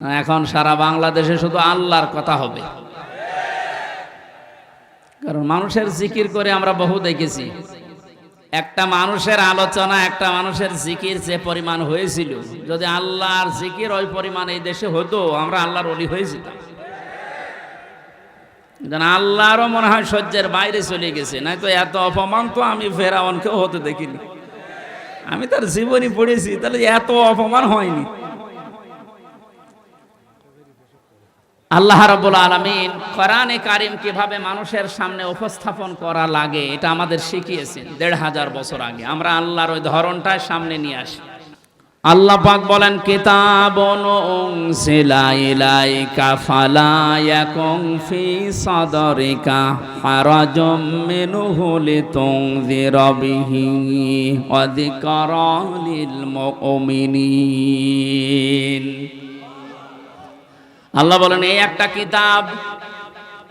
এখন সারা বাংলাদেশে শুধু আল্লাহর কথা হবে। কারণ মানুষের জিকির করে আমরা বহু দেখেছি। একটা মানুষের আলোচনা, একটা মানুষের জিকির যে পরিমাণ হয়েছিল, যদি আল্লাহর জিকির ওই পরিমাণ এই দেশে হতো, আমরা আল্লাহর অলি হয়েছিলাম আল্লাহরও মনে হয় সহ্যের বাইরে চলে গেছে নাই তো এত অপমান তো আমি ফেরাউনকেও হতে দেখিনি। আমি তার জীবনী পড়েছি, তাহলে এত অপমান হয়নি। আল্লাহ রাব্বুল আলামিন কোরআনে কারিম কীভাবে মানুষের সামনে উপস্থাপন করা লাগে, এটা আমাদের শিখিয়েছেন দেড় হাজার বছর আগে। আমরা আল্লাহর ওই ধরনটাই সামনে নিয়ে আসি। আল্লাহ পাক বলেন, কিতাবুন ফালা ইয়াকুম ফি সাদরিকা হারাজুম মিনহু লিতুনযিরা বিহি ওয়া যিকরা লিল মুমিনিন। আল্লাহ বলেন, এই একটা কিতাব,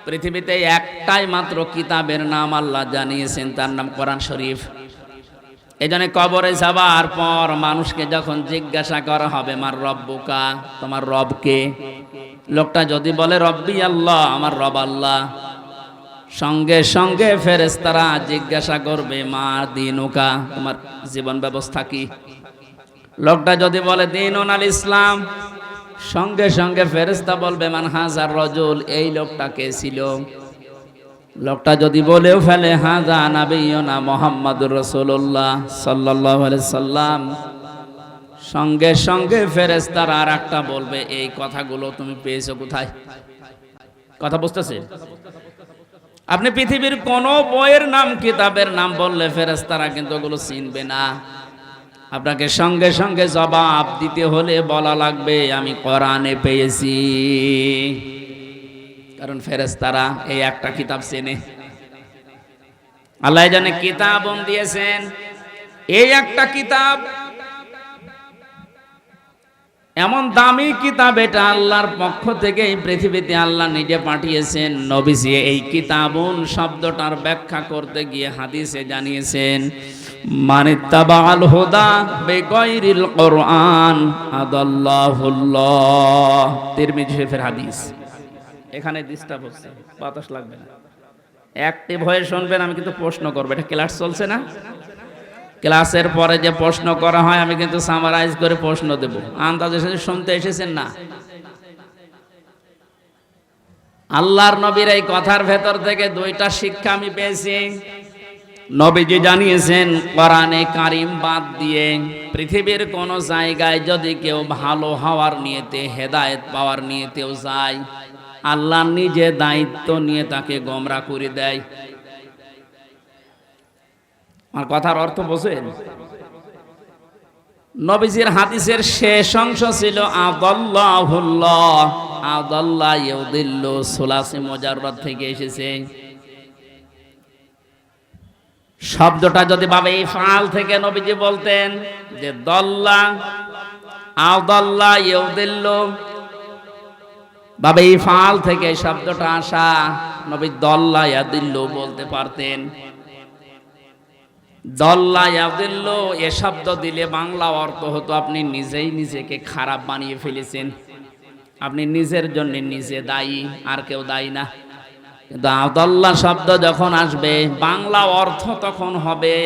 পৃথিবীতে একটাই মাত্র কিতাবের নাম আল্লাহ জানিয়েছেন, তার নাম কোরআন শরীফ। এই জন্য কবরে যাবার পর মানুষকে যখন জিজ্ঞাসা করা হবে, মার রব্বুকা তোমার রবকে লোকটা যদি বলে, রব্বি আল্লাহ, আমার রব আল্লাহ। সঙ্গে সঙ্গে ফেরেস্তারা জিজ্ঞাসা করবে, মা দিনুকা, তোমার জীবন ব্যবস্থা কি? লোকটা যদি বলে দিন আল ইসলাম সঙ্গে সঙ্গে ফেরেস্তা বলবে, মান হাজার রজুল, এই লোকটা কে ছিল? লোকটা যদি বলেও ফেলে হাজা নাবিয়না মোহাম্মদুর রসুল্লাহ সাল্লাহ সাল্লাম। সঙ্গে সঙ্গে ফেরেস্তার আর একটা বলবে, এই কথাগুলো তুমি পেয়েছ কোথায়? কথা বুঝতেছে? আপনি পৃথিবীর কোন বইয়ের নাম, কিতাবের নাম বললে ফেরেস্তারা কিন্তু ওগুলো চিনবে না। আপনাকে সঙ্গে সঙ্গে জবাব দিতে হলে বলা লাগবে, আমি কোরআনে পেয়েছি। কারণ ফেরেস্তারা এই একটা কিতাব চেনে। আল্লাহ জানে কিতাব দিয়েছেন। এই একটা কিতাব এমন দামি কিতাব, এটা আল্লাহর পক্ষ থেকে এই পৃথিবীতে আল্লাহ নিজে পাঠিয়েছেন। নবীজি এই কিতাবুন শব্দটার ব্যাখ্যা করতে গিয়ে হাদিসে জানিয়েছেন মানে তাবাল হুদা বেগৈরিল কোরআন। আদাল্লাহুল্লাহ। তিরমিজি শরীফের হাদিস। এখানে ডিস্টার্ব হচ্ছে। বাতাস লাগবে না। অ্যাক্টিভ হয়ে শুনবেন, আমি কিন্তু প্রশ্ন করব। এটা ক্লাস চলছে না? ক্লাসের পরে যে প্রশ্ন করা হয়, আমি কিন্তু সামারাইজ করে প্রশ্ন দেব। আন্দাজের সাথে শুনতে এসেছেন না? আল্লাহর নবীর এই কথার ভেতর থেকে দুইটা শিক্ষা আমি পেয়েছি। নবীজি জানিয়েছেন, কোরআনে কারিম বাদ দিয়ে পৃথিবীর কোন জায়গায় যদি কেউ ভালো হওয়ার নিয়েতে, হেদায়েত পাওয়ার নিয়েতেও যায়, আল্লাহ নিজে দায়িত্ব নিয়ে তাকে গমরা করে দেয়। আমার কথার অর্থ বোঝেন? নবীজির হাদিসের শেষ অংশ ছিল, আদাল্লাহুল্লাহ, আদাল্লাহ ইউদিল্লু সুলাসি মুজাররদ থেকে এসেছে। শব্দটা যদি ভাবে এই ফাল থেকে নবীজি বলতেন যে দল্লা আদাল্লাহ ইউদিল্লু। বাবা এই ফাল থেকে শব্দটা আসা, নবী দল্লা, ইয়াদিল্লু বলতে পারতেন। দল্লা, ইয়াদিল্লু, এ শব্দ দিলে বাংলা অর্থ হতো আপনি নিজেই নিজেকে খারাপ বানিয়ে ফেলেছেন। আপনি নিজের জন্য নিজে দায়ী, আর কেউ দায়ী না। কিন্তু আদল্লা শব্দ যখন আসবে, বাংলা অর্থ তখন হবে।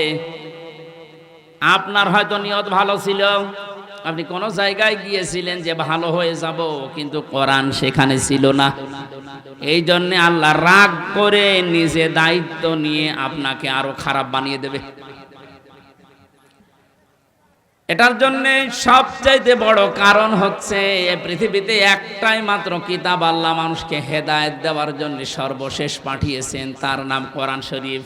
আপনার হয়তো নিয়ত ভালো ছিল। আপনি কোন জায়গায় গিয়েছিলেন যে ভালো হয়ে যাব, কিন্তু কোরআন সেখানে ছিল না। এই জন্যে আল্লাহ রাগ করে নিজে দায়িত্ব নিয়ে আপনাকে আরও খারাপ বানিয়ে দেবে। এটার জন্য সবচাইতে বড় কারণ হচ্ছে এ পৃথিবীতে একটাই মাত্র কিতাব আল্লাহ মানুষকে হেদায়েত দেওয়ার জন্য সর্বশেষ পাঠিয়েছেন। তার নাম কোরআন শরীফ।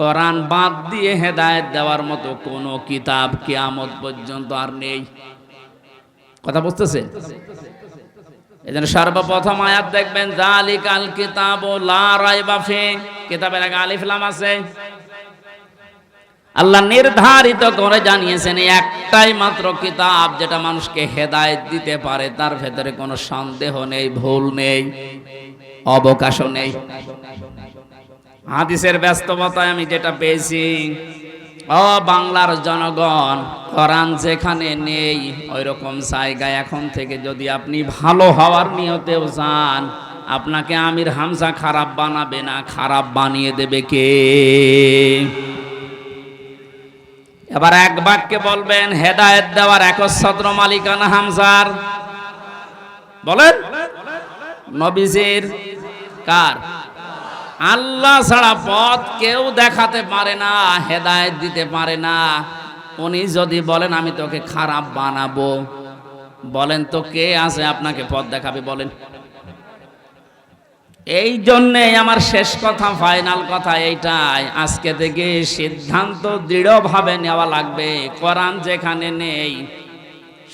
কোরআন বাদ দিয়ে হেদায়েত দেওয়ার মতো কোনো কিতাব কিয়ামত পর্যন্ত আর নেই। কথা বুঝতেছেন এজন্য সর্বপ্রথম আয়াত দেখবেন জালিকাল কিতাব লা রাইবা ফি। কিতাবের আগে আলিফ লাম আছে। আল্লাহ নির্ধারিত করে জানিয়েছেন, একটাই মাত্র কিতাব যেটা মানুষকে হেদায়েত দিতে পারে, তার ভেতরে কোনো সন্দেহ নেই, ভুল নেই, অবকাশও নেই। হাদিসের ব্যস্ততায় আমি যেটা পেয়েছি ও বাংলার জনগণ কোরআন যেখানে নেই ওই রকম জায়গায় এখন থেকে যদি আপনি ভালো হওয়ার নিয়তেও যান, আপনাকে আমির হামজা খারাপ বানাবে না, খারাপ বানিয়ে দেবে কে? এবার এক বাক্যে বলবেন, হেদায়েত দেওয়ার একচ্ছত্র মালিকানা হামজার। বলেন, নবীজির কার? আল্লাহ ছাড়া পথ কেউ দেখাতে পারে না, হেদায়েত দিতে পারে না। উনি যদি বলেন, আমি তোকে খারাপ বানাবো। বলেন তো কে আছে আপনাকে পথ দেখাবে? বলেন এই জন্যে আমার শেষ কথা, ফাইনাল কথা এইটাই। আজকে থেকে সিদ্ধান্ত দৃঢ়ভাবে নেওয়া লাগবে। কোরআন যেখানে নেই,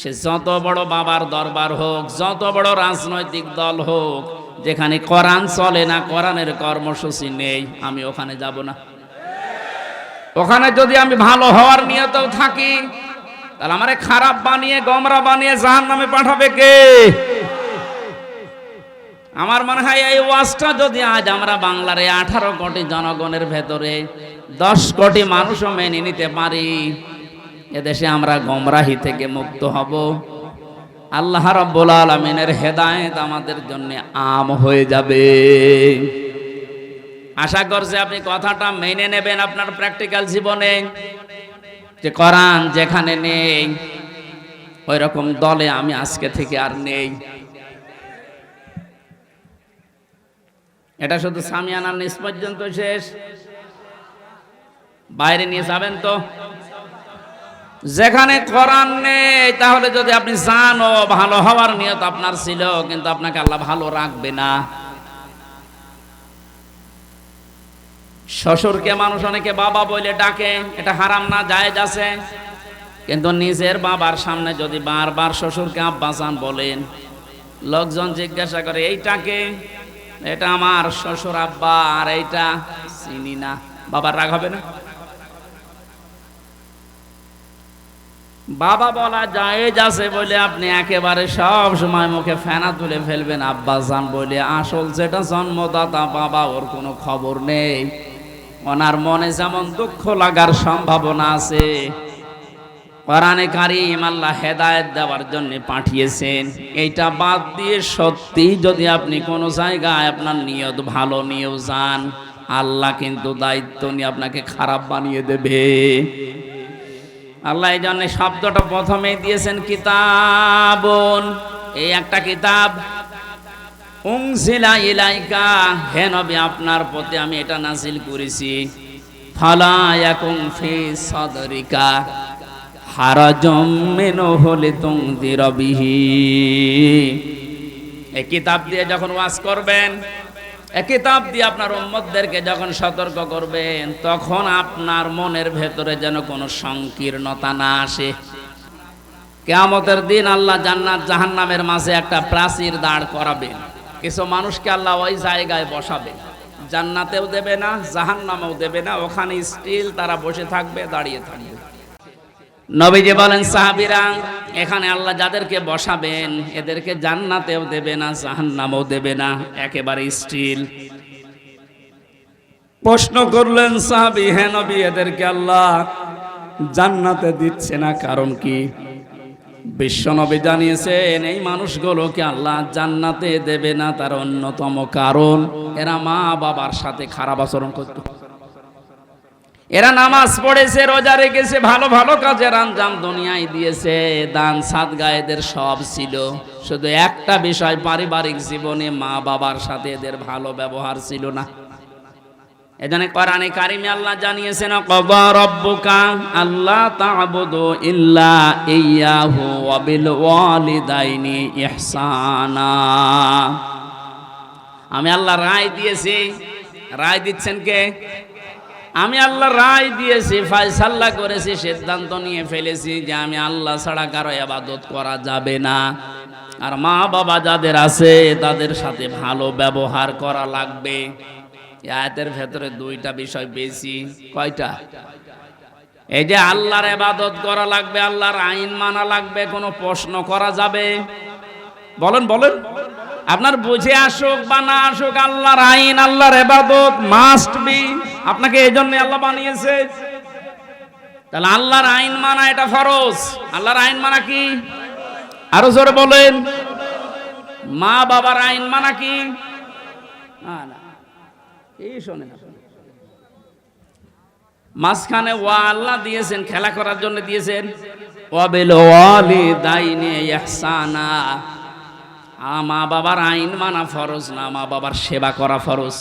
সে যত বড় বাবার দরবার হোক, যত বড় রাজনৈতিক দল হোক, যেখানে কোরআন চলে না, কোরআনের কর্মসূচি নেই, আমি ওখানে যাব না। ওখানে যদি আমি ভালো হওয়ার নিয়তেও থাকি, তাহলে আমারে খারাপ বানিয়ে, গমরা বানিয়ে জাহান নামে পাঠাবে কে? আমার মনে হয় এই ওয়াজটা যদি আজ আমরা বাংলার এই আঠারো কোটি জনগণের ভেতরে দশ কোটি মানুষও মেনে নিতে পারি, এদেশে আমরা গমরাহি থেকে মুক্ত হব। আল্লাহ রব্বুল আলমিনের হেদায়েত আমাদের জন্য আম হয়ে যাবে। আশা করছি আপনি কথাটা মেনে নেবেন আপনার প্র্যাকটিক্যাল জীবনে, যে কোরআন যেখানে নেই ওই রকম দলে আমি আজকে থেকে আর নেই। এটা শুধু সামিয়ানার নিচ পর্যন্ত শেষ। বাইরে নিয়ে যাবেন তো। যেখানে কোরআন নেই, তাহলে যদি আপনি জানো, ভালো হওয়ার নিয়ত আপনার ছিল, কিন্তু আপনাকে আল্লাহ ভালো রাখবে না। শ্বশুরকে মানুষ অনেকে বাবা বলে ডাকে, এটা হারাম না, জায়েজ আছে। কিন্তু নিজের বাবার সামনে যদি বারবার শ্বশুরকে আব্বাসান বলেন, লোকজন জিজ্ঞাসা করে এইটাকে এটা আমার শ্বশুর আব্বা, আর এইটা চিনি না। বাবার রাগ হবে না? বাবা বলা জায়েজ আছে বলে আপনি একেবারে সব সময় মুখে ফেনা তুলে ফেলবেন আব্বা জান বলে আসল যেটা জন্মদাতা বাবা, ওর কোনো খবর নেই। ওনার মনে যেমন দুঃখ লাগার সম্ভাবনা আছে কোরআনে কারিম আল্লাহ হেদায়েত দেওয়ার জন্য পাঠিয়েছেন। এইটা বাদ দিয়ে সত্যি যদি আপনি কোনো জায়গায় আপনার নিয়ত ভালো নিয়েও যান, আল্লাহ কিন্তু দায়িত্ব নিয়ে আপনাকে খারাপ বানিয়ে দেবে। আল্লাহ এই জন্য শব্দটা প্রথমেই দিয়েছেন কিতাবন। এই একটা কিতাব উংসিলা ইলাইকা হে নবী, আপনার প্রতি আমি এটা নাজিল করেছি। ফালা ইয়াকুম ফি হারাজম মেনো হলে তুংদির বিহি এই কিতাব দিয়ে যখন ওয়াজ করবেন এই কিতাব দিয়ে আপনার উম্মতদেরকে যখন সতর্ক করবেন, তখন আপনার মনের ভেতরে যেন কোনো সংকীর্ণতা না আসে। কেয়ামতের দিন আল্লাহ জান্নাত জাহান্নামের মাঝে একটা প্রাচীর দাঁড় করাবেন। কিছু মানুষকে আল্লাহ ওই জায়গায় বসাবে জান্নাতেও দেবে না, জাহান্নামেও দেবে না, ওখানে স্টিল তারা বসে থাকবে, দাঁড়িয়ে থাকবে। নবীজি বলেন, সাহাবিরা, এখানে আল্লাহ যাদেরকে বসাবেন, এদেরকে জান্নাতেও দেবে না, জাহান্নামেও দেবে না, একেবারে স্টিল। প্রশ্ন করলেন, সাহাবি, হে নবী, এদেরকে আল্লাহ জান্নাতে দিচ্ছে না কারণ কি? বিশ্বনবী জানিয়েছেন, এই মানুষগুলোকে আল্লাহ জান্নাতে দেবে না, তার অন্যতম কারণ, এরা মা বাবার সাথে খারাপ আচরণ করত। এরা নামাজ পড়েছে, রোজা রেখেছে, ভালো ভালো কাজের আঞ্জাম দুনিয়ায় দিয়েছে। দান সাদগা এদের সব ছিল। শুধু একটা বিষয়, পারিবারিক জীবনে মা বাবার সাথে এদের ভালো ব্যবহার ছিল না। এখানে কোরআনে কারিমে আল্লাহ জানিয়েছেন কবা রব্বুকা আল্লাহ তা'বুদু ইল্লা ইয়াহু ওয়া বিল ওয়ালিদাইনি ইহসানা। আমি আল্লাহ রায় দিয়েছি। রায় দিচ্ছেন কে? আমি আল্লাহ রায় দিয়েছি, ফায়সাল্লা করেছি, সিদ্ধান্ত নিয়ে ফেলেছি যে আমি আল্লাহ ছাড়া কারও আবাদত করা যাবে না। আর মা বাবা যাদের আছে, তাদের সাথে ভালো ব্যবহার করা লাগবে। আয়াতের ভেতরে দুইটা বিষয় বেশি। কয়টা? এই যে আল্লাহর এবাদত করা লাগবে, আল্লাহর আইন মানা লাগবে, কোনো প্রশ্ন করা যাবে? বলেন বলেন। আপনার বুঝে আসুক বা না আসুক, আল্লাহর আইন, আল্লাহর এবাদত মাস্ট বি আপনাকে এই জন্য আল্লাহ বানিয়েছে। তাহলে আল্লাহর আইন মানা এটা ফরজ। আল্লাহর আইন মানা কি? আরও জোরে বলেন। মা বাবার আইন মানা কি? না না। এই শোনেন। মাঝখানে ওয়া আল্লাহ দিয়েছেন, খেলা করার জন্য দিয়েছেন। ওয়াবিল ওয়ালিদাইনি ইহসানা। মা বাবার আইন মানা ফরজ, না মা বাবার সেবা করা ফরজ।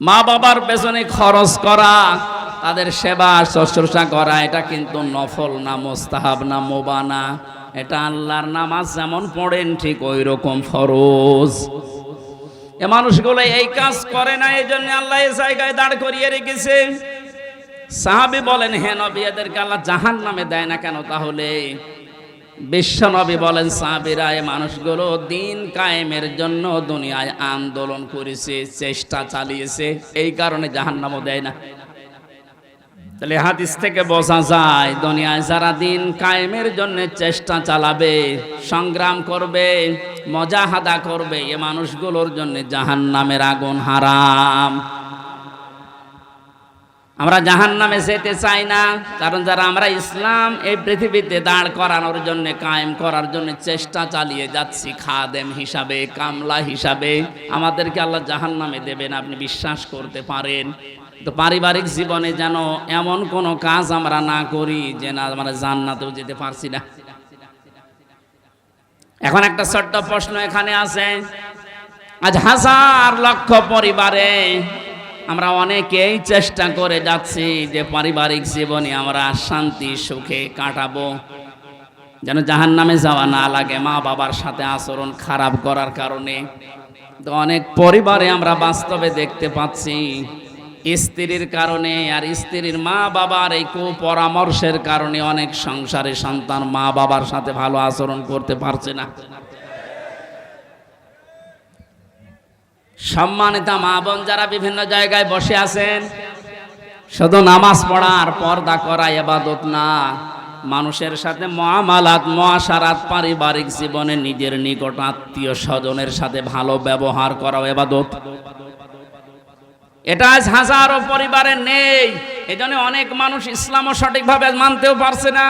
মা বাবার পেছনে খরচ করা, তাদের সেবা শুশ্রূষা করা, এটা কিন্তু নফল না, মোস্তাহাব না মোবানা এটা আল্লাহর নামাজ যেমন পড়েন, ঠিক ওই রকম ফরজ। এ মানুষগুলো এই কাজ করে না এই জন্য আল্লাহ এই জায়গায় দাঁড় করিয়ে রেখেছে। সাহাবি বলেন, হে নবী আল্লাহ জাহান নামে দেয় না কেন তাহলে? বিশ্ব নবী বলেন, সাহাবিরা এই মানুষগুলো দিন কায়েমের জন্য দুনিয়ায় আন্দোলন করেছে, চেষ্টা চালিয়েছে, এই কারণে জাহান নামও দেয় না। তাহলে হাদিস থেকে বোঝা যায়, দুনিয়ায় যারা দিন কায়েমের জন্য চেষ্টা চালাবে, সংগ্রাম করবে, মজাহাদা করবে, এ মানুষগুলোর জন্য জাহান নামের আগুন হারাম। আমরা জাহান নামে যেতে চাই না, কারণ যারা আমরা ইসলাম এই পৃথিবীতে দাঁড় করানোর জন্য, কায়েম করার জন্য চেষ্টা চালিয়ে যাচ্ছি, খাদেম হিসাবে, কামলা হিসাবে। আমাদেরকে আল্লাহ জাহান নামে দেবেন, আপনি বিশ্বাস করতে পারেন। তো পারিবারিক জীবনে যেন এমন কোনো কাজ আমরা না করি যে না আমরা জান্নাতেও যেতে পারছি না। এখন একটা ছোট্ট প্রশ্ন এখানে আছে। আজ হাজার লক্ষ পরিবারে আমরা অনেকেই চেষ্টা করে যাচ্ছি যে পারিবারিক জীবনে আমরা শান্তি, সুখে কাটাবো। যেন জাহান নামে যাওয়া না লাগে, মা বাবার সাথে আচরণ খারাপ করার কারণে। তো অনেক পরিবারে আমরা বাস্তবে দেখতে পাচ্ছি, স্ত্রীর কারণে আর স্ত্রীর মা বাবার এই কুপরামর্শের কারণে অনেক সংসারে সন্তান মা বাবার সাথে ভালো আচরণ করতে পারছে না। সম্মানিতা মা বোন যারা বিভিন্ন জায়গায় বসে আছেন, শুধু নামাজ পড়ার পর্দা করা এবাদত না, মানুষের সাথে মহামালাত, মহাসারাত, পারিবারিক জীবনে নিজের নিকট আত্মীয় স্বজনের সাথে ভালো ব্যবহার করা এবাদত এটা আজ হাজারো পরিবারে নেই, এজন্য অনেক মানুষ ইসলামও সঠিকভাবে মানতেও পারছে না।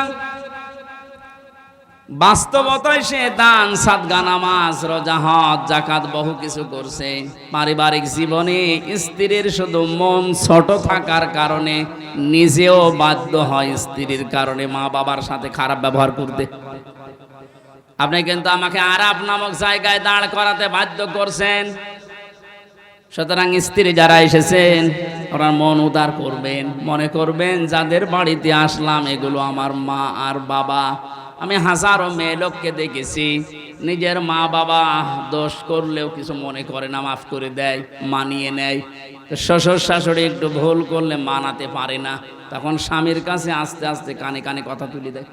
বাস্তবতায় সে দান, সাদগা নামাজ, রোজা হজ জাকাত বহু কিছু করছে। পারিবারিক জীবনে স্ত্রীর শুধু মন ছোট থাকার কারণে নিজেও বাধ্য হয় স্ত্রীর কারণে মা বাবার সাথে খারাপ ব্যবহার করতে। আপনি কিন্তু আমাকে আরাপ নামক জায়গায় দাঁড় করাতে বাধ্য করছেন। সুতরাং স্ত্রী যারা এসেছেন ওরা মন উদার করবেন, মনে করবেন, যাদের বাড়িতে আসলাম, এগুলো আমার মা আর বাবা। আমি হাজারো মেয়ে লোককে দেখেছি। নিজের মা বাবা দোষ করলেও কিছু মনে করে না, মাফ করে দেয়, মানিয়ে নেয়। শ্বশুর শাশুড়ি একটু ভুল করলে মানাতে পারে না। তখন স্বামীর কাছে আস্তে আস্তে কানে কানে কথা তুলে দেয়।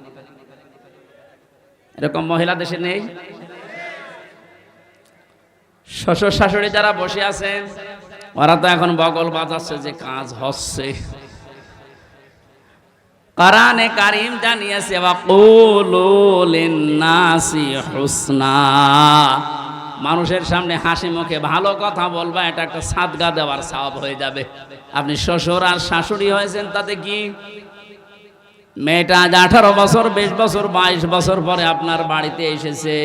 এরকম মহিলা দেশে নেই? শ্বশুর শাশুড়ি যারা বসে আছেন, ওরা তো এখন বগল বাজাচ্ছে যে কাজ হচ্ছে। কারানে কারিম জানিয়েছে নাসি হুসনা। মানুষের সামনে হাসি মুখে ভালো কথা বলবা, এটা একটা সাদগা দেওয়ার সাব হয়ে যাবে। আপনি শ্বশুর আর শাশুড়ি হয়েছেন তাতে কি? মেয়েটা আজ আঠারো বছর, বিশ বছর, বাইশ বছর পরে আপনার বাড়িতে এসেছে।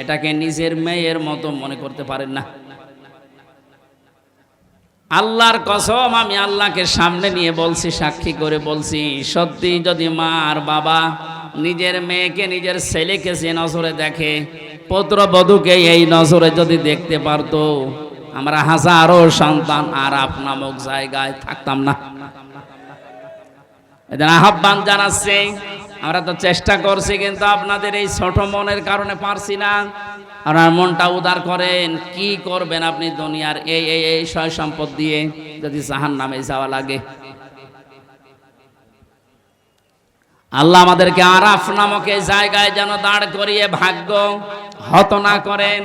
এটাকে নিজের মেয়ের মতো মনে করতে পারেন না। আল্লাহর কসম, আমি আল্লাহকে সামনে নিয়ে বলছি, সাক্ষী করে বলছি, সত্যি যদি মা আর বাবা নিজের মেয়েকে, নিজের ছেলেকে সে নজরে দেখে পুত্রবধূকে এই নজরে যদি দেখতে পারতো, আমরা হাজারো সন্তান আর নামক জায়গায় থাকতাম না। এদের আহ্বান জানাচ্ছে, আমরা তো চেষ্টা করছি, কিন্তু আপনাদের এই ছোট মনের কারণে পারছি না। আপনার মনটা উদার করেন, কি করবেন আপনি দুনিয়ার এই এই এই সয় সম্পদ দিয়ে যদি জাহান নামে যাওয়া লাগে? আল্লাহ আমাদেরকে আরাফ নামক জায়গায় যেন দাঁড় করিয়ে ভাগ্য হত না করেন।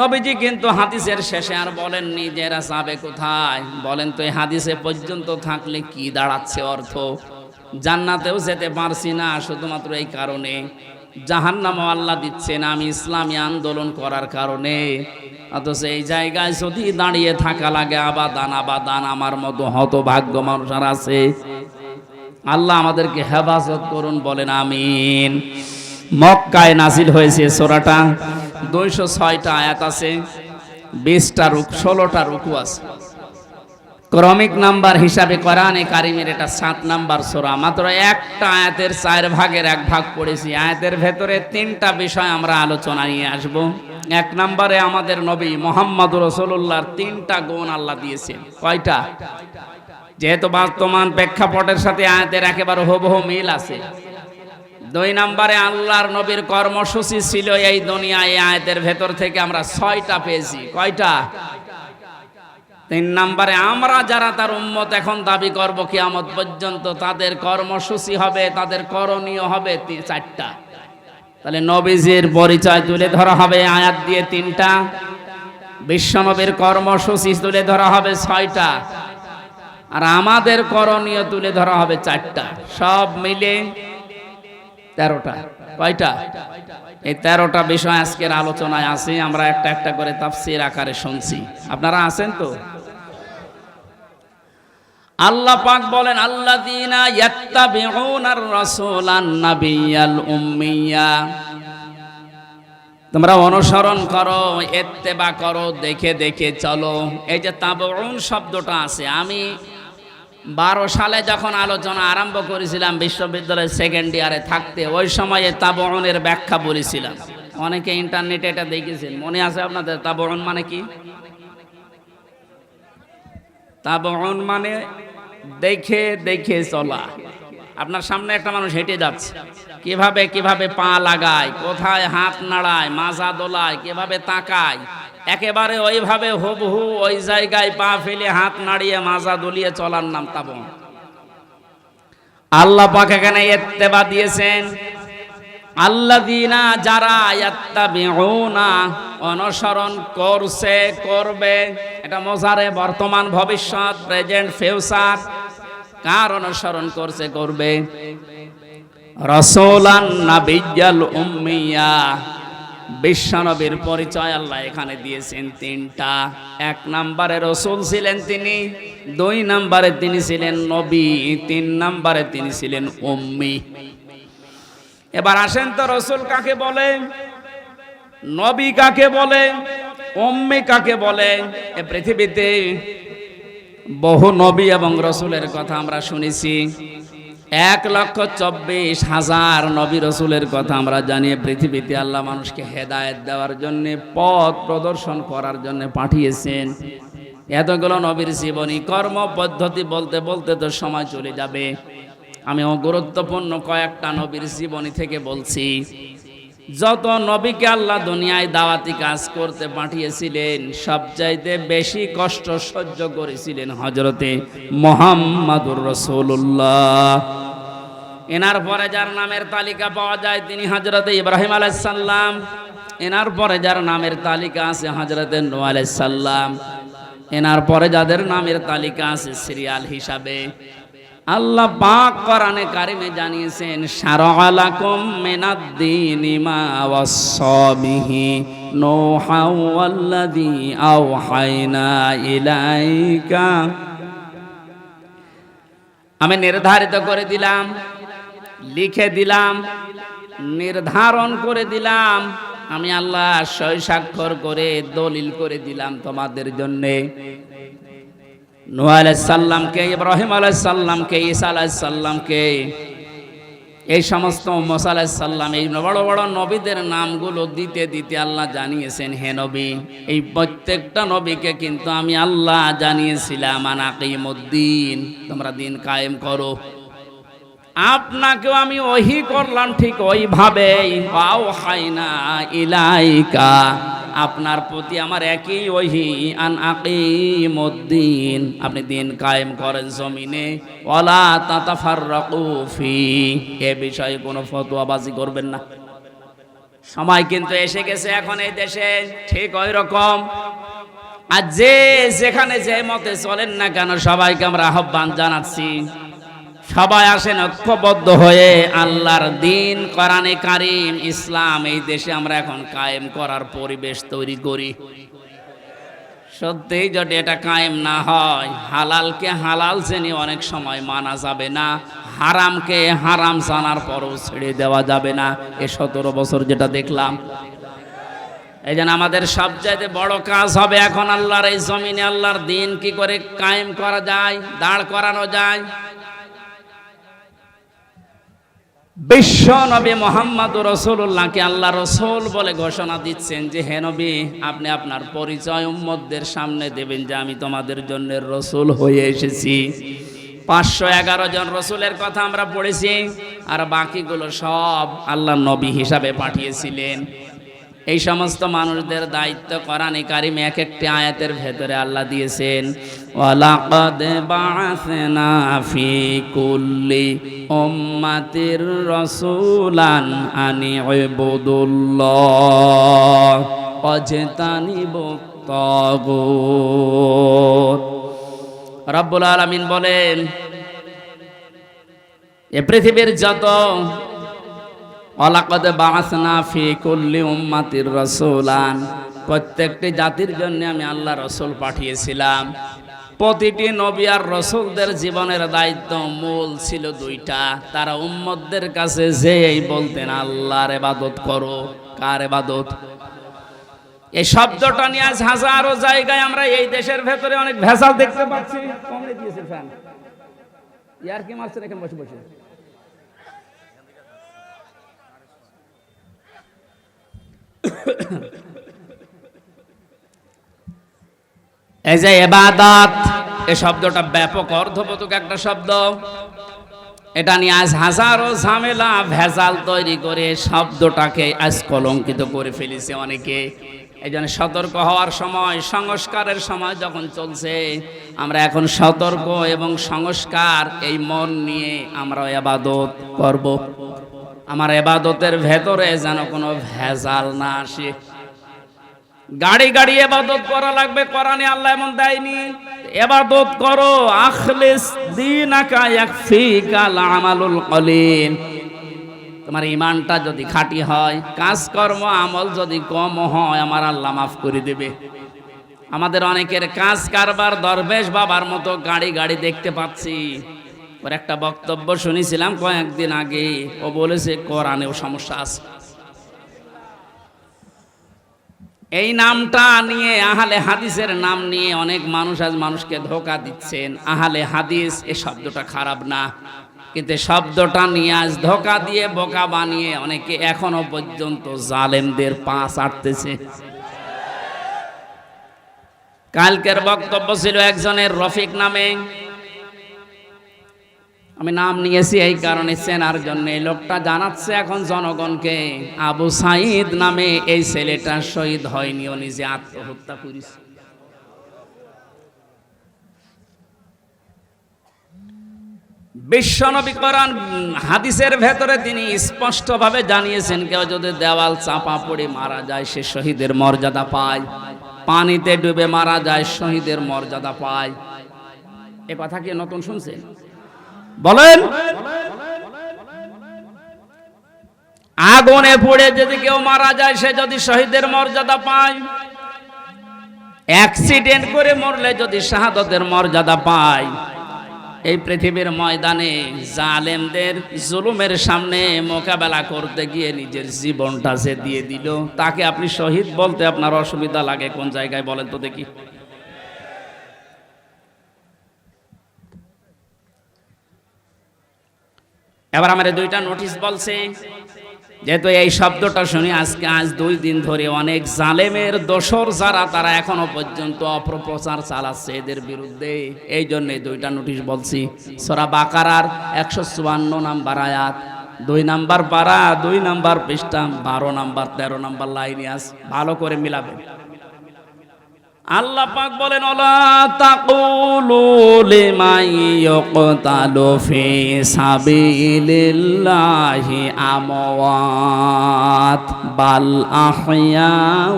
নবীজি কিন্তু হাদিসের শেষে আর বলেননি এরা যাবে কোথায়? বলেন তো এই হাদিসে পর্যন্ত থাকলে কি দাঁড়াচ্ছে অর্থ? জান্নাতেও যেতে পারছি না, শুধুমাত্র এই কারণে। জাহান্নামও আল্লাহ দিচ্ছে না আমি ইসলামী আন্দোলন করার কারণে। অথচ এই জায়গায় যদি দাঁড়িয়ে থাকা লাগে, আবাদান আবাদান, আমার মতো হতভাগ্য মানুষ আর আছে। আল্লাহ আমাদেরকে হেফাজত করুন, বলেন আমিন। মক্কায় নাজিল হয়েছে সোরাটা। দুইশো ছয়টা আয়াত আছে, বিশটা রুক, ষোলোটা রুকু আছে। ক্রমিক নাম্বার হিসাবে কোরআনে কারিমের এটা সাত নাম্বার সোরা। মাত্র একটা আয়াতের চার ভাগের এক ভাগ পড়েছি। আয়াতের ভেতরে তিনটা বিষয় আমরা আলোচনা নিয়ে আসব। এক নম্বরে আমাদের নবী মোহাম্মদ রসুল্লাহর তিনটা গুণ আল্লাহ দিয়েছেন। কয়টা? যেহেতু বর্তমান প্রেক্ষাপটের সাথে আয়াতের একেবারে হুবহু মিল আছে। দুই নম্বরে আল্লাহর নবীর কর্মসূচি ছিল এই দুনিয়ায়। আয়াতের ভেতর থেকে আমরা ছয়টা পেয়েছি। কয়টা? তিন নম্বরে, আমরা যারা তার উম্মত এখন দাবি করব কিয়ামত পর্যন্ত তাদের কর্মসূচি হবে, তাদের করণীয় হবে চারটা। তাহলে নবীজির পরিচয় তুলে ধরা হবে, আয়াত দিয়ে তিনটা। বিশ্বনবীর কর্মসূচি তুলে ধরা হবে ছয়টা। আর আমাদের করণীয় তুলে ধরা হবে চারটা। সব মিলে তেরোটা। কয়টা? এই তেরোটা বিষয় আজকের আলোচনায় আছে, আমরা একটা একটা করে তাফসির আকারে শুনছি। আপনারা আছেন তো? আল্লাহ পাক বলেন উম্মিয়া। তোমরা অনুসরণ করো এত্তেবা করো, দেখে দেখে চলো। এই যে তাবউন শব্দটা আছে, আমি বারো সালে যখন আলোচনা আরম্ভ করেছিলাম বিশ্ববিদ্যালয়ের সেকেন্ড ইয়ারে থাকতে, ওই সময়ে তাবউনের ব্যাখ্যা বলেছিলাম। অনেকে ইন্টারনেটে এটা দেখেছেন। মনে আছে আপনাদের? তাবউন মানে কি? তাবউন মানে দেখে দেখে চলা। আপনার সামনে একটা মানুষ হেঁটে যাচ্ছে। কীভাবে কীভাবে পা লাগায়, কোথায় হাত নাড়ায়, মাজা দোলায়, কীভাবে তাকায়, একেবারে ওইভাবে হুবহু ওই জায়গায় পা ফেলে হাত নাড়িয়ে, মাজা দলিয়ে চলার নাম তাবন আল্লাহ পাক এখানে এত্তেবা দিয়েছেন। আল্লাদিনা যারা ইয়াত্তাবিউনা, অনুসরণ করছে, করবে, এটা মজারে বর্তমান ভবিষ্যৎ প্রেজেন্ট ফিউচার কার অনুসরণ করছে, করবে? রসোলান নাবিয়াল উম্মিয়া, বিশ্বনবীর পরিচয় আল্লাহ এখানে দিয়েছেন তিনটা। এক নম্বরে রসুল ছিলেন তিনি, দুই নম্বরে তিনি ছিলেন নবী, তিন নম্বরে তিনি ছিলেন উম্মি। এবার আসেন তো রসুল কাকে বলে? নবী কাকে বলে? উম্মি কাকে বলে? এ পৃথিবীতে বহু নবী এবং রসুলের কথা আমরা শুনেছি। এক লক্ষ চব্বিশ হাজার নবী রসুলের কথা আমরা জানি। পৃথিবীতে আল্লাহ মানুষকে হেদায়ত দেওয়ার জন্য, পথ প্রদর্শন করার জন্য পাঠিয়েছেন। এতগুলো নবীর জীবনী কর্ম পদ্ধতি বলতে বলতে তো সময় চলে যাবে। আমি গুরুত্বপূর্ণ কয়েকটা নবীর জীবনী থেকে বলছি। যত নবীকে আল্লাহ দুনিয়ায় দাওয়াতি কাজ করতে পাঠিয়েছিলেন, সবচাইতে বেশি কষ্ট সহ্য করেছিলেন হজরতে মোহাম্মদুর রসুল্লাহ এনার পরে যার নামের তালিকা পাওয়া যায় তিনি হজরতে ইব্রাহিম আলাইসাল্লাম এনার পরে যার নামের তালিকা আছে হজরতে নো আলাইসাল্লাম এনার পরে যাদের নামের তালিকা আছে, সিরিয়াল হিসাবে। আল্লাহ পাক কোরআনে কারিমে জানিয়েছেন, শারআলাকুম মিনাদ-দীনি মা ওয়াসাবিহি নূহা ওয়াল্লাযী আওহাইনা ইলাইকা। আমি নির্ধারিত করে দিলাম, লিখে দিলাম, নির্ধারণ করে দিলাম। আমি আল্লাহ সই করে, দলিল করে দিলাম তোমাদের জন্যে। নুহ আলাইসাল্লামকে ইব্রাহিম আলাইসাল্লামকে ঈসা আলাইসাল্লামকে এই সমস্ত মোসা আলাইসাল্লাম এই বড় বড় নবীদের নামগুলো দিতে দিতে আল্লাহ জানিয়েছেন, হে নবী, এই প্রত্যেকটা নবীকে কিন্তু আমি আল্লাহ জানিয়েছিলাম আনাকিমুদ্দিন তোমরা দিন কায়েম করো। আপনাকেও আমি ওহি করলাম ঠিক ওইভাবে পাও হাইনা ইলাইকা। আপনার প্রতি আমার একই ওহি, আন আকিমুদ্দিন। আপনি দিন কায়েম করেন জমিনে। ওয়ালা তাতাফাররাকু ফি। এ বিষয়ে কোনো ফতোয়াবাজি করবেন না। সময় কিন্তু এসে গেছে এখন এই দেশে, ঠিক ওই রকম। আর যে যেখানে যে মতে চলেন না কেন, সবাইকে আমরা আহ্বান জানাচ্ছি। সবাই আসেন ঐক্যবদ্ধ হয়ে আল্লাহর দিন, কোরআনে কারিম, ইসলাম, এই দেশে আমরা এখন কায়েম করার পরিবেশ তৈরি করি। সত্যিই যদি এটা কায়েম না হয়, হালালকে হালাল শ্রেণি অনেক সময় মানা যাবে না, হারামকে হারাম জানার পরও ছেড়ে দেওয়া যাবে না। এ সতেরো বছর যেটা দেখলাম। এই জন্য আমাদের সবচাইতে বড় কাজ হবে এখন আল্লাহর এই জমিনে আল্লাহর দিন কি করে কায়েম করা যায়, দাঁড় করানো যায়। বিশ্ব নবী মোহাম্মদ রসুল্লাহকে আল্লাহ রসুল বলে ঘোষণা দিচ্ছেন যে, হে নবী, আপনি আপনার পরিচয় উম্মদদের সামনে দেবেন যে, আমি তোমাদের জন্য রসুল হয়ে এসেছি। পাঁচশো এগারো জন রসুলের কথা আমরা পড়েছি, আর বাকিগুলো সব আল্লাহ নবী হিসাবে পাঠিয়েছিলেন। এই সমস্ত মানুষদের দায়িত্ব কোরআনে কারিম এক একটি আয়াতের ভেতরে আল্লাহ দিয়েছেন, ওয়ালাকাদ বাআসনা ফি কুল্লি উম্মাতির রাসূলান আনি ইবুদুল্লাহ ওয়াজতানিবুত তাগুত। রব্বুল আলামিন বলেন, এ পৃথিবীর যত অলাকদ বাসনা ফি কুল্লি উম্মাতির রসুলান। প্রত্যেকটি জাতির জন্য আমি আল্লাহ রসুল পাঠিয়েছিলাম। প্রতিটি নবী আর রসুলদের জীবনের দায়িত্ব মূল ছিল দুইটা। তারা উম্মতদের কাছে যেই বলতেন, আল্লাহর এবাদত করো। কার এবাদত এই শব্দটা নিয়ে আজ হাজারো জায়গায় আমরা এই দেশের ভেতরে অনেক ভেজাল দেখতে পাচ্ছি। কমরে দিয়েছে ফ্যান। ইয়ার কি মারছেন এখানে? বসে বসে। এই যে এবাদাত, এ শব্দটা ব্যাপক অর্থবোধক একটা শব্দ। এটা নিয়ে আজ হাজারো ঝামেলা, ভেজাল তৈরি করে শব্দটাকে আজ কলঙ্কিত করে ফেলেছে অনেকে। এই জন্য সতর্ক হওয়ার সময়, সংস্কারের সময় যখন চলছে, আমরা এখন সতর্ক এবং সংস্কার, এই মন নিয়ে আমরা এবাদত করব। আমার এবাদতের ভেতরে যেন কোনো ভেজাল না আসে। গাড়ি গাড়ি এবাদত করা লাগবে, কোরআনে আল্লাহ এমন দেয়নি। এবাদত করো, আখলিস দিনাকা ইয়াকফিকাল আমালুল কলিল। তোমার ইমানটা যদি খাঁটি হয়, কাজকর্ম, আমল যদি কম হয়, আমার আল্লাহ মাফ করে দেবে। আমাদের অনেকের কাজ কারবার, দরবেশ বাবার মতো গাড়ি গাড়ি দেখতে পাচ্ছি। ওর একটা বক্তব্য শুনেছিলাম কয়েকদিন আগে। ও বলেছে, কোরআনেও সমস্যা আছে। এই নামটা নিয়ে, আহালে হাদিসের নাম নিয়ে অনেক মানুষ আজ মানুষকে ধোকা দিচ্ছেন। আহালে হাদিস, এ শব্দটা খারাপ না। কিন্তু শব্দটা নিয়ে আজ ধোকা দিয়ে, বোকা বানিয়ে অনেকে এখনও পর্যন্ত জালেমদের পা চাটতেছে কালকের বক্তব্য ছিল একজনের রফিক নামে। আমি নাম নিয়েছি এই কারণে চেনার জন্য। এই লোকটা জানাচ্ছে এখন জনগণকে, আবু সাইদ নামে এই ছেলেটা শহীদ হয়নি, ও নিজে আত্মহত্যা করেছে। বিশ্বনবী হাদিসের ভেতরে তিনি স্পষ্টভাবে জানিয়েছেন, কেউ যদি দেওয়াল চাপা পড়ে মারা যায়, সে শহীদের মর্যাদা পায়। পানিতে ডুবে মারা যায়, শহীদের মর্যাদা পায়। এ কথা কি নতুন শুনছেন? বলেন। আগুনে পড়ে যদি কেউ মারা যায়, সে যদি শহীদের মর্যাদা পায় অ্যাক্সিডেন্ট করে মরলে যদি শাহাদতের মর্যাদা পায়, এই পৃথিবীর ময়দানে জালেমদের জুলুমের সামনে মোকাবেলা করতে গিয়ে নিজের জীবনটা যে দিয়ে দিল। তাকে আপনি শহীদ বলতে আপনার অসুবিধা লাগে কোন জায়গায় বলেন তো দেখি। এবার আমার দুইটা নোটিশ বলছে, যেহেতু এই শব্দটা শুনি আজকে আজ দুই দিন ধরে অনেক জালেমের দোসর যারা, তারা এখনও পর্যন্ত অপপ্রচার চালাচ্ছে এদের বিরুদ্ধে। এই জন্য দুইটা নোটিশ বলছি। সরা বাকারার একশো চুয়ান্ন নাম্বার আয়াত, দুই নাম্বার পাড়া দুই নাম্বার পৃষ্ঠা, বারো নাম্বার, তেরো নাম্বার লাইনে আস, ভালো করে মিলাবে আল্লাহ পাক বলেন, ওলা তাকুলু লিমান ইয়াকতালু ফি সাবিলিল্লাহি আমওয়াত, বাল আহইয়াউ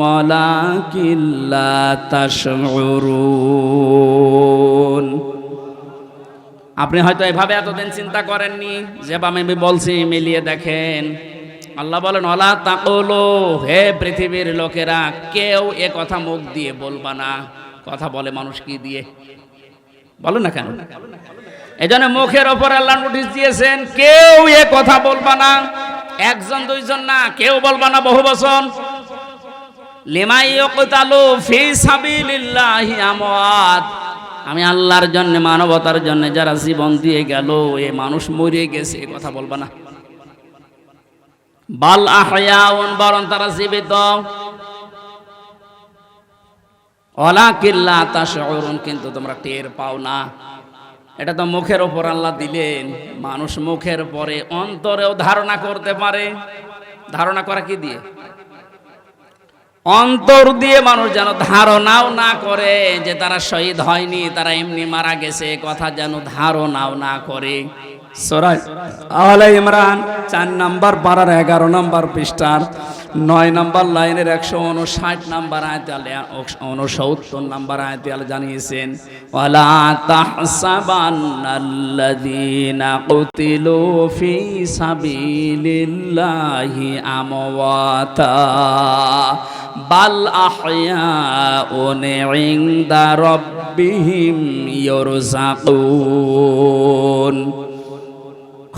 ওয়ালাকিন লা তাশউরুন। আপনি হয়তো এভাবে এতদিন চিন্তা করেননি যেভাবে আমি বলছি, মিলিয়ে দেখেন আল্লাহ বলেন অলা তাকলো, হে পৃথিবীর লোকেরা, কেউ এ কথা মুখ দিয়ে বলবা না। কথা বলে মানুষ কি দিয়ে? বলো না কেন? এই জন্য মুখের ওপর আল্লাহ নোটিশ দিয়েছেন, কেউ এ কথা বলবা না। একজন, দুইজন না, কেউ বলবা না বহু আমওয়াত। আমি আল্লাহর জন্য, মানবতার জন্য যারা জীবন দিয়ে গেল, এ মানুষ মরে গেছে কথা বলবা না। বাল আহয়াউন বরং তারা জীবিত। অলা কিল্লা তাশউরুন, কিন্তু তোমরা টের পাও না। এটা তো মুখের ওপর আল্লাহ দিলেন। মানুষ মুখের পরে অন্তরেও ধারণা করতে পারে। ধারণা করা কি দিয়ে? অন্তর দিয়ে মানুষ যেন ধারণাও না করে যে তারা শহীদ হয়নি, তারা এমনি মারা গেছে, কথা যেন ধারণাও না করে। সরাই। আলে ইমরান, চার নাম্বার পাড়ার এগারো নাম্বার পৃষ্ঠার নয় নাম্বার লাইনের একশো উনষাট নাম্বার আয়তে আলে, উনসত্তর নাম্বার আয়তে জানিয়েছেন, ওয়ালা তাহসাবান্নাল্লাযীনা কুতিলু ফি সাবিলিল্লাহি আমওয়াতা, বাল আহয়াউন ইনদা রাব্বিহিম ইরযাকুন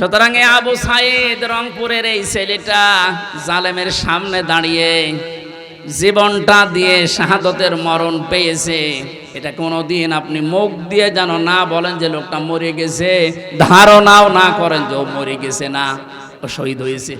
সুতরাং আবু সাইদ রংপুরের এই ছেলেটা জালেমের সামনে দাঁড়িয়ে জীবনটা দিয়ে শাহাদতের মরণ পেয়েছে। এটা কোনোদিন আপনি মুখ দিয়ে যেন না বলেন যে লোকটা মরে গেছে। ধারণাও না করেন যে ও মরে গেছে না, ও শহীদ হয়েছে।